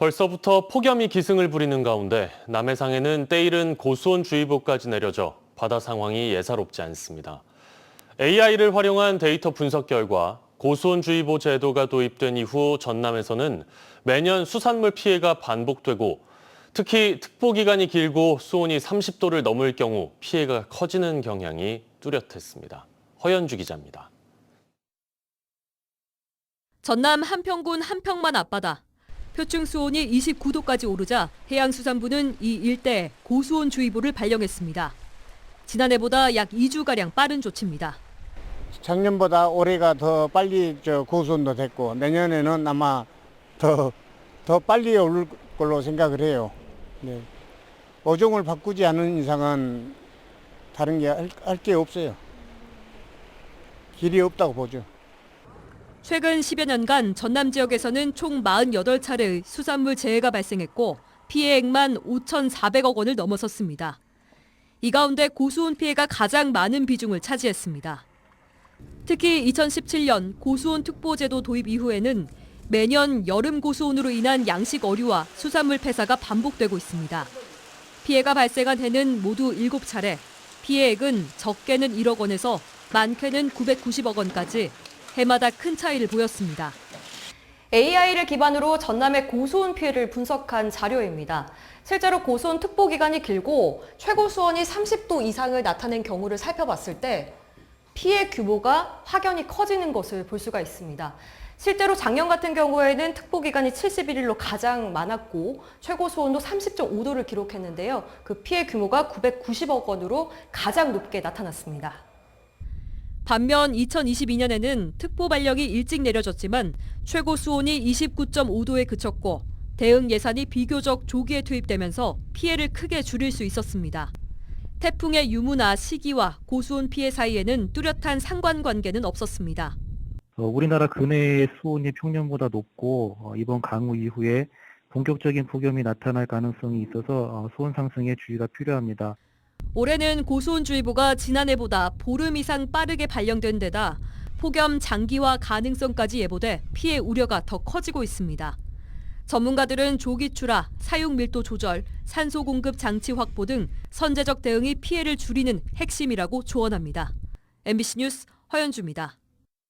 벌써부터 폭염이 기승을 부리는 가운데 남해상에는 때이른 고수온주의보까지 내려져 바다 상황이 예사롭지 않습니다. AI를 활용한 데이터 분석 결과 고수온주의보 제도가 도입된 이후 전남에서는 매년 수산물 피해가 반복되고 특히 특보 기간이 길고 수온이 30도를 넘을 경우 피해가 커지는 경향이 뚜렷했습니다. 허연주 기자입니다. 전남 한평군 한평만 앞바다. 표층 수온이 29도까지 오르자 해양수산부는 이 일대에 고수온주의보를 발령했습니다. 지난해보다 약 2주가량 빠른 조치입니다. 작년보다 올해가 더 빨리 저 고수온도 됐고 내년에는 아마 더, 더 빨리 오를 걸로 생각을 해요. 네. 어종을 바꾸지 않은 이상은 다른 게 할게 없어요. 길이 없다고 보죠. 최근 10여 년간 전남 지역에서는 총 48차례의 수산물 재해가 발생했고 피해액만 5,400억 원을 넘어섰습니다. 이 가운데 고수온 피해가 가장 많은 비중을 차지했습니다. 특히 2017년 고수온 특보제도 도입 이후에는 매년 여름 고수온으로 인한 양식 어류와 수산물 폐사가 반복되고 있습니다. 피해가 발생한 해는 모두 7차례, 피해액은 적게는 1억 원에서 많게는 990억 원까지 해마다 큰 차이를 보였습니다. AI를 기반으로 전남의 고수온 피해를 분석한 자료입니다. 실제로 고수온 특보 기간이 길고 최고 수온이 30도 이상을 나타낸 경우를 살펴봤을 때 피해 규모가 확연히 커지는 것을 볼 수가 있습니다. 실제로 작년 같은 경우에는 특보 기간이 71일로 가장 많았고 최고 수온도 30.5도를 기록했는데요. 그 피해 규모가 990억 원으로 가장 높게 나타났습니다. 반면 2022년에는 특보 발령이 일찍 내려졌지만 최고 수온이 29.5도에 그쳤고 대응 예산이 비교적 조기에 투입되면서 피해를 크게 줄일 수 있었습니다. 태풍의 유무나 시기와 고수온 피해 사이에는 뚜렷한 상관관계는 없었습니다. 어, 우리나라 근해의 수온이 평년보다 높고 어, 이번 강우 이후에 본격적인 폭염이 나타날 가능성이 있어서 어, 수온 상승에 주의가 필요합니다. 올해는 고수온주의보가 지난해보다 보름 이상 빠르게 발령된 데다 폭염 장기화 가능성까지 예보돼 피해 우려가 더 커지고 있습니다. 전문가들은 조기 출하, 사육 밀도 조절, 산소 공급 장치 확보 등 선제적 대응이 피해를 줄이는 핵심이라고 조언합니다. MBC 뉴스 허연주입니다.